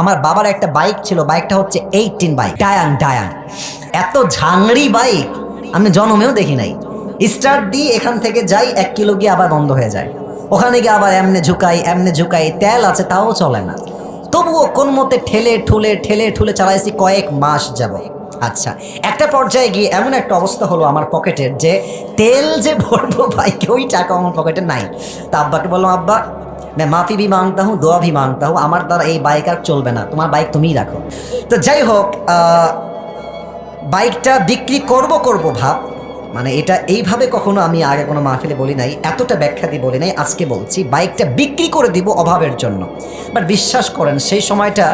আমার বাবার একটা বাইক ছিল বাইকটা হচ্ছে এইটিন বাইক ডায়াং ডায়াং এত ঝাংড়ি বাইক আমি জন্মেও দেখি নাই। স্টার্ট দিয়ে এখান থেকে যাই, এক কিলো গিয়ে আবার বন্ধ হয়ে যায়। ওখানে গিয়ে আবার এমনে ঝুকাই এমনে ঝুকাই, তেল আছে, তাও চলে না। তবুও কোন মতে ঠেলে, ঠুলে ঠেলে, ঠুলে চালাইছি কয়েক মাস যাব আচ্ছা একটা পর্যায়ে গিয়ে এমন একটা অবস্থা হলো আমার পকেটের যে তেল যে ভরবো বাইকে ওই টাকা আমার পকেটে নাই। তা আব্বাকে বললাম, আব্বা मैं माफ़ी भी मांगता हूँ দোয়া भी मांगता हूँ আমার দ্বারা এই বাইক আর চলবে না তোমার বাইক তুমিই রাখো তো যাই হোক আহ, বাইকটা বিক্রি করব করব ভাব মানে এটা এইভাবে কখনো আমি আগে কোনো মাহফিলে বলি নাই এতটা ব্যাখ্যা দিয়ে বলি নাই আজকে বলছি বাইকটা বিক্রি করে দিব অভাবের জন্য বাট বিশ্বাস করেন সেই সময়টা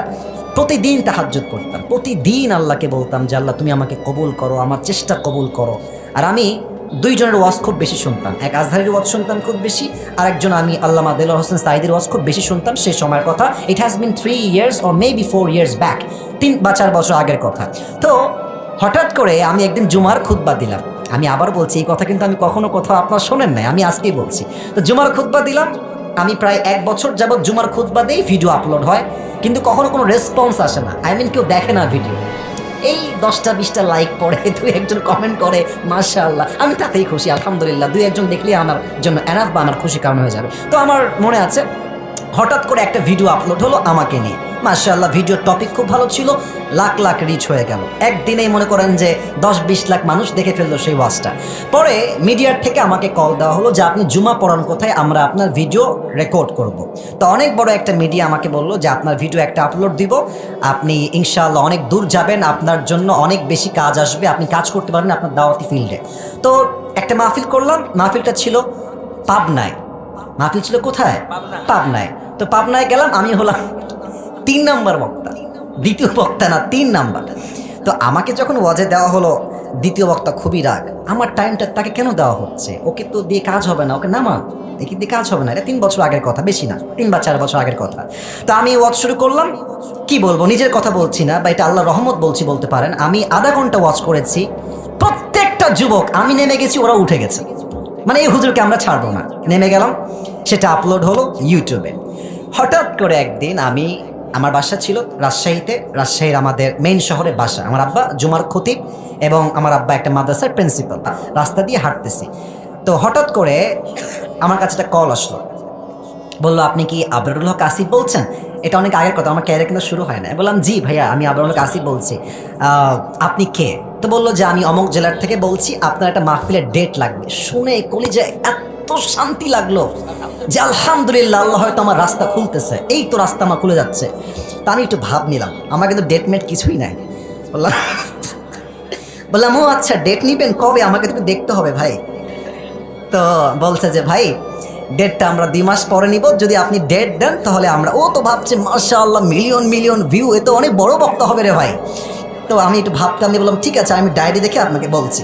প্রতিদিন তাহাজ্জুদ করতাম প্রতিদিন আল্লাহকে বলতাম যে আল্লাহ তুমি আমাকে কবুল করো আমার চেষ্টা কবুল করো আর আমি দুইজনের ওয়াজ খুব বেশি শুনতাম। এক আজহারের ওয়াজ শুনতাম খুব বেশি আর একজন আমি আল্লামা দেল হোসেন সাইদের ওয়াজ খুব বেশি শুনতাম সেই সময়ের কথা। It has been three years or maybe four years back তিন বা চার বছর আগের কথা। তো হঠাৎ করে আমি একদিন জুমার খুতবা দিলাম। আমি আবার বলছি, এই কথা কিন্তু আমি কখনো কোথাও আপনার শোনেন নাই, আমি আজকেই বলছি। তো জুমার খুতবা দিলাম। আমি প্রায় এক বছর যাবৎ জুমার খুতবা দিয়েই ভিডিও আপলোড হয়, কিন্তু কখনো কোনো রেসপন্স আসে না। আই মিন কেউ দেখে না ভিডিও এই দশটা বিশটা লাইক করে দু একজন কমেন্ট করে, মাশাআল্লাহ। আমি তাতেই খুশি, আলহামদুলিল্লাহ। দুই একজন দেখলে আমার জন্য এনাফ বা আমার খুশি কারণ হয়ে যাবে। তো আমার মনে আছে, হঠাৎ করে একটা ভিডিও আপলোড হলো আমাকে নিয়ে। মাশাআল্লাহ, ভিডিওর টপিক খুব ভালো ছিল, লাখ লাখ রিচ হয়ে গেল। একদিনেই মনে করেন যে দশ বিশ লাখ মানুষ দেখে ফেলল সেই ওয়াজটা পরে মিডিয়ার থেকে আমাকে কল দেওয়া হলো যে, আপনি জুমা পড়ান কোথায়? আমরা আপনার ভিডিও রেকর্ড করব। তো অনেক বড় একটা মিডিয়া আমাকে বলল যে, আপনার ভিডিও একটা আপলোড দিব। আপনি ইনশাআল্লাহ অনেক দূর যাবেন, আপনার জন্য অনেক বেশি কাজ আসবে, আপনি কাজ করতে পারবেন আপনার দাওয়াতি ফিল্ডে তো একটা মাহফিল করলাম, মাহফিলটা ছিল পাবনায়। মাহফিল ছিল কোথায়? পাবনায়। তো পাবনায় গেলাম, আমি হলাম তিন নাম্বার বক্তা। দ্বিতীয় বক্তা না, তিন নাম্বার। তো আমাকে যখন ওয়াজে দেওয়া হলো, দ্বিতীয় বক্তা খুবই রাগ। আমার টাইমটা তাকে কেন দেওয়া হচ্ছে? ওকে তো দিয়ে কাজ হবে না, ওকে নামা একে দিয়ে কাজ হবে না। এটা তিন বছর আগের কথা, বেশি না, তিন বা চার বছর আগের কথা। তো আমি ওয়াজ শুরু করলাম, কি বলব, নিজের কথা বলছি না, বা এটা আল্লাহ রহমত বলছি বলতে পারেন। আমি আধা ঘণ্টা ওয়াজ করেছি, প্রত্যেকটা যুবক, আমি নেমে গেছি, ওরা উঠে গেছে। মানে এই হুজুরকে আমরা ছাড়বো না। নেমে গেলাম, সেটা আপলোড হলো ইউটিউবে হঠাৎ করে একদিন আমি আমার বাসা ছিল রাজশাহীতে। রাজশাহীর আমাদের মেইন শহরে বাসা। আমার আব্বা জুমার খতিব এবং আমার আব্বা একটা মাদ্রাসার প্রিন্সিপাল রাস্তা দিয়ে হাঁটতেছি। তো হঠাৎ করে আমার কাছে একটা কল আসলো। বলল, আপনি কি আবরুল হক আসিফ বলছেন? এটা অনেক আগের কথা, আমার ক্যারিয়ার কিন্তু শুরু হয় না বললাম, জি ভাইয়া, আমি আবরুল হক আসিফ বলছি। আপনি কে? তো বলল যে, আমি অমক জেলার থেকে বলছি, আপনার একটা মাহফিলের ডেট লাগবে। শুনে কলিজে এত শান্তি লাগল যে আলহামদুলিল্লাহ আল্লাহ হয়তো আমার রাস্তা খুলতেছে। এই তো রাস্তা আমার খুলে যাচ্ছে। তা আমি একটু ভাব নিলাম। আমার কিন্তু ডেট মেট কিছুই নাই। বললাম বললাম, ও আচ্ছা ডেট নিবেন কবে? আমাকে তো দেখতে হবে ভাই। তো বলছে যে, ভাই ডেটটা আমরা দুই মাস পরে নিব। যদি আপনি ডেট দেন, তাহলে আমরা ও তো ভাবছে, মাশাআল্লাহ মিলিয়ন মিলিয়ন ভিউ এ তো অনেক বড় বক্তা হবে রে ভাই। তো আমি একটু ভাবতাম বললাম, ঠিক আছে, আমি ডায়েরি দেখে আপনাকে বলছি।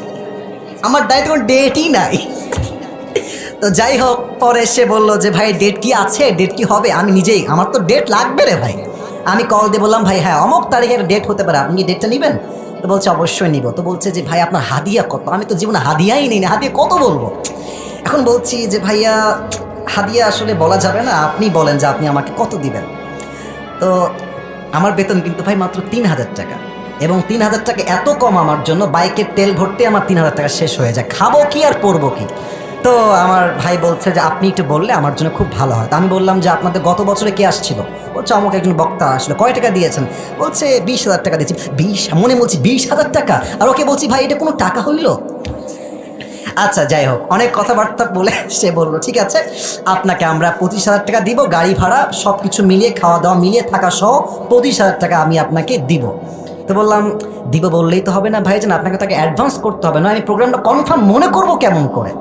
আমার ডায়েরিতে কোনো ডেটই নাই। তো যাই হোক, পরে সে বলল যে, ভাই ডেট কি আছে? ডেট কি হবে? আমি নিজেই, আমার তো ডেট লাগবে রে ভাই। আমি কল দিয়ে বললাম, ভাই হ্যাঁ অমুক তারিখের ডেট হতে পারে, আপনি ডেটটা নেবেন? তো বলছে, অবশ্যই নিব। তো বলছে যে, ভাই, আপনার হাদিয়া কত? আমি তো জীবনে হাদিয়াই নিই না, হাদিয়া কত বলব? এখন বলছি যে, ভাইয়া, হাদিয়া আসলে বলা যাবে না, আপনি বলেন যে, আপনি আমাকে কত দিবেন? তো আমার বেতন কিন্তু, ভাই, মাত্র তিন হাজার টাকা এবং তিন হাজার টাকা এত কম আমার জন্য, বাইকের তেল ভরতে আমার তিন হাজার টাকা শেষ হয়ে যায়। খাব কি আর পরবো কি? তো আমার ভাই বলছে যে আপনি একটু বললে আমার জন্য খুব ভালো হয়। আমি বললাম যে আপনাদের গত বছরে কে আসছিল? বলছে, আমাকে একজন বক্তা আসলো। কয় টাকা দিয়েছেন? বলছে, বিশ হাজার টাকা দিয়েছি। বিশ? মনে বলছি বিশ হাজার টাকা? আর ওকে বলছি, ভাই, এটা কোনো টাকা হইল? আচ্ছা যাই হোক, অনেক কথাবার্তা বলে সে বলল, ঠিক আছে, আপনাকে আমরা পঁচিশ হাজার টাকা দিব, গাড়ি ভাড়া সব কিছু মিলিয়ে, খাওয়া দাওয়া মিলিয়ে, থাকা সহ পঁচিশ হাজার টাকা আমি আপনাকে দিব। তো বললাম, দিব বললেই তো হবে না ভাইজান, আপনাকে তাকে অ্যাডভান্স করতে হবে না আমি প্রোগ্রামটা কনফার্ম মনে করব কেমন করে?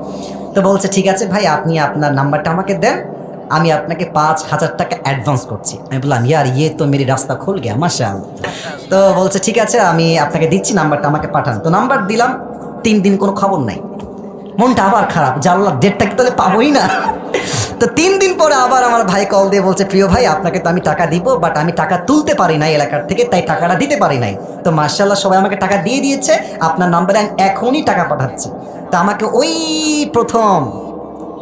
তো বলছে, ঠিক আছে ভাই, আপনি আপনার নাম্বারটা আমাকে দেন। আমি আপনাকে পাঁচ হাজার টাকা অ্যাডভান্স করছি। আমি বললাম, ইয়ার ইয়ে তো মেরি রাস্তা খুল গিয়া মাসা তো বলছে, ঠিক আছে, আমি আপনাকে দিচ্ছি, নাম্বারটা আমাকে পাঠান। তো নাম্বার দিলাম, তিন দিন কোনো খবর নাই। মনটা আবার খারাপ জানলা ডেটটা কি তাহলে পাবোই না। তো তিন দিন পরে আবার আমার ভাই কল দিয়ে বলছে, প্রিয় ভাই, আপনাকে তো আমি টাকা দিব বাট আমি টাকা তুলতে পারি নাই এলাকার থেকে, তাই টাকাটা দিতে পারি নাই। তো মার্শাল্লাহ সবাই আমাকে টাকা দিয়ে দিয়েছে, আপনার নাম্বারে আমি এখনই টাকা পাঠাচ্ছি। তো আমাকে ওই প্রথম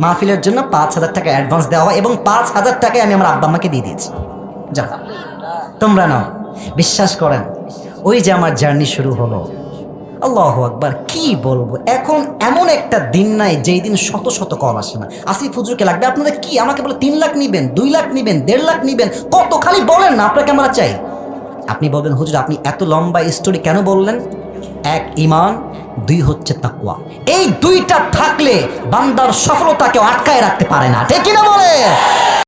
মাহফিলের জন্য পাঁচ হাজার টাকা অ্যাডভান্স দেওয়া হয় এবং পাঁচ হাজার টাকায় আমি আমার আব্বা আমাকে দিয়ে দিয়েছি। যা তোমরা নাও, বিশ্বাস করেন, ওই যে আমার জার্নি শুরু হলো। আল্লাহ আকবার, কি বলব? এখন এমন একটা দিন নাই যেই দিন শত শত কল আসে না। আসিফ হুজুরকে লাগবে আপনাদের কি আমাকে বলে তিন লাখ নিবেন, দুই লাখ নিবেন, দেড় লাখ নিবেন? কত? খালি বলেন না, আপনাকে আমরা চাই। আপনি বলবেন, হুজুর, আপনি এত লম্বা স্টোরি কেন বললেন? এক ইমান দুই হচ্ছে তাকুয়া এই দুইটা থাকলে বান্দার সফলতাকে আটকায় রাখতে পারে না। ঠিক কিনা বলে